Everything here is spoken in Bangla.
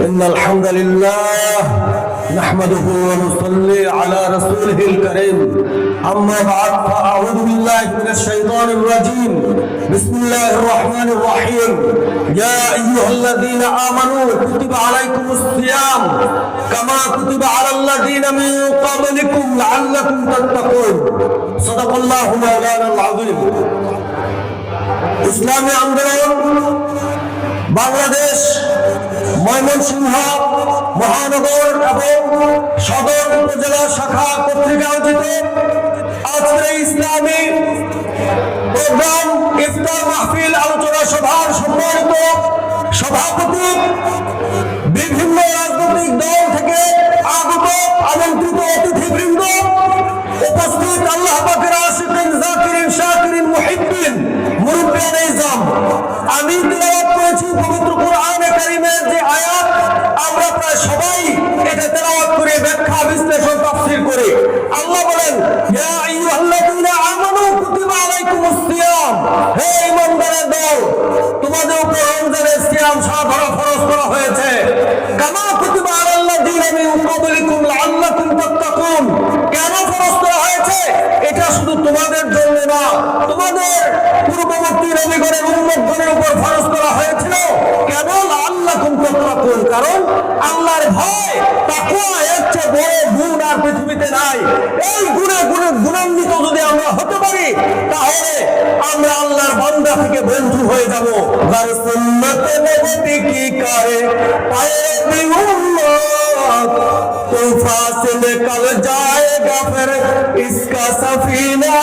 إن الحمد لله نحمده ونصلي على رسوله الكريم أما بعد فأعوذ بالله من الشيطان الرجيم بسم الله الرحمن الرحيم يا أيها الذين آمنوا كتب عليكم الصيام كما كتب على الذين من قبلكم لعلكم تتقون صدق الله مولانا العظيم ইসলামী আন্দোলন বাংলাদেশ ময়মনসিংহ, মহানগর এবং সদর উপজেলা শাখা কর্তৃক আয়োজিত আজকের এই ইসলামী প্রোগ্রাম ইফতার মাহফিল আলোচনা সভার সম্মানিত সভাপতি, বিভিন্ন রাজনৈতিক দল থেকে আগত আমন্ত্রিত অতিথিবৃন্দ উপস্থিত আল্লাহ পাকের আশিকিন রমজানের সিয়াম সাধনা ফরজ করা হয়েছে। কামা কুতিবা আলাল্লাযীনা মিন ক্বাবলিকুম লাআল্লাকুম তাত্তাকুন। কেন ফরজ করা হয়েছে? এটা শুধু তোমাদের জন্য না, তোমাদের পূর্ববর্তী নবীগণের উম্মতগণের উপর ফরজ করা হয়েছিল। কেন? লাআল্লাকুম তাত্তাকুন, কারণ আল্লাহর ভয় তাকওয়া এর চেয়ে বড় গুণ আর পৃথিবীতে নাই। এই গুণে গুণে গুণান্বিত যদি আমরা হতে পারি আল্লাহর বান্দা থেকে বন্ধু হয়ে যাব গার সুন্নতে নবী কি করে পায়ে भी उम्मत तूफा से निकल जाएगा फिर इसका सफीना